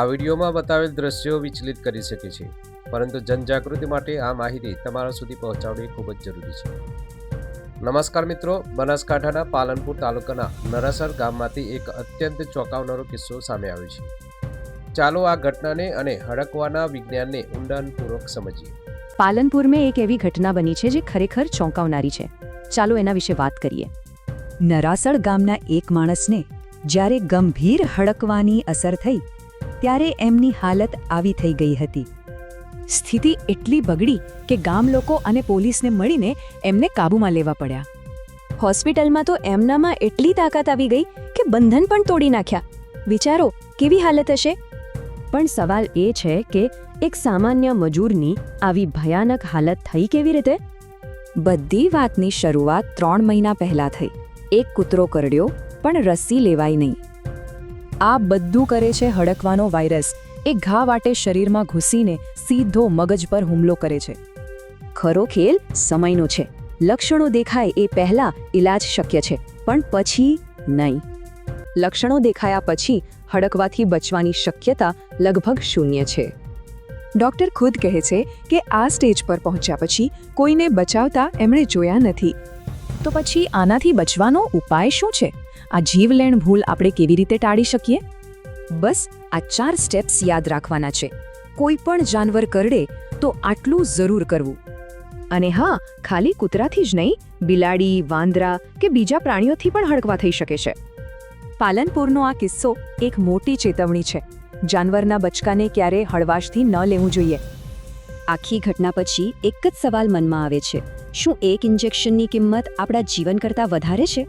આ વિડીયોમાં બતાવેલ દ્રશ્યો વિચલિત કરી શકે છે, પરંતુ જનજાગૃતિ માટે આ માહિતી તમારા સુધી પહોંચાડવી ખૂબ જ જરૂરી છે. નમસ્કાર મિત્રો, બનાસકાંઠાના પાલનપુર તાલુકાના નરાસર ગામમાંથી એક અત્યંત ચોંકાવનારો કિસ્સો સામે આવ્યો છે. ચાલો આ ઘટનાને અને હડકવાના વિજ્ઞાનને ઊંડાણપૂર્વક સમજીએ. પાલનપુર મેં એક એવી ઘટના બની છે જે ખરેખર ચોંકાવનારી છે. ચાલો એના વિશે વાત કરીએ. નરાસળ ગામના એક માણસને જ્યારે ગંભીર હડકવાની અસર થઈ ત્યારે એમની હાલત આવી થઈ ગઈ હતી. સ્થિતિ એટલી બગડી કે ગામ લોકો અને પોલીસને મળીને એમને કાબૂમાં લેવા પડ્યા. હોસ્પિટલમાં તો એમનામાં એટલી તાકાત આવી ગઈ કે બંધન પણ તોડી નાખ્યા. વિચારો, કેવી હાલત હશે? પણ સવાલ એ છે કે એક સામાન્ય મજૂરની આવી ભયાનક હાલત થઈ કેવી રીતે? બધી વાતની શરૂઆત ત્રણ મહિના પહેલા થઈ. એક કૂતરો કરડ્યો, પણ રસી લેવાય નહીં. આ બધું કરે છે હડકવાનો વાયરસ. એ ઘા વાટે શરીરમાં ઘૂસીને સીધો મગજ પર હુમલો કરે છે. ખરો ખેલ, સમયનો છે. લક્ષણો દેખાય એ પહેલા ઇલાજ શક્ય છે, પણ પછી નહીં. લક્ષણો દેખાયા પછી હડકવાથી બચવાની શક્યતા લગભગ શૂન્ય છે. ડોક્ટર ખુદ કહે છે કે આ સ્ટેજ પર પહોંચ્યા પછી કોઈને બચાવતા એમણે જોયા નથી. તો પછી આનાથી બચવાનો ઉપાય શું છે? આ જીવલેણ ભૂલ આપણે કેવી રીતે ટાળી શકીએ? બસ, આ ચાર સ્ટેપ્સ યાદ રાખવાના છે. કોઈ પણ જાનવર કરડે તો આટલું જરૂર કરવું. અને હા, ખાલી કૂતરાથી જ નહીં, બિલાડી, વાંદરા કે બીજા પ્રાણીઓથી પણ હડકવા થઈ શકે છે. પાલનપુરનો આ કિસ્સો એક મોટી ચેતવણી છે. જાનવરના બચકાને ક્યારે હળવાશથી ન લેવું જોઈએ. આખી ઘટના પછી એક જ સવાલ મનમાં આવે છે. શું એક ઇન્જેક્શનની કિંમત આપણા જીવન કરતાં વધારે છે?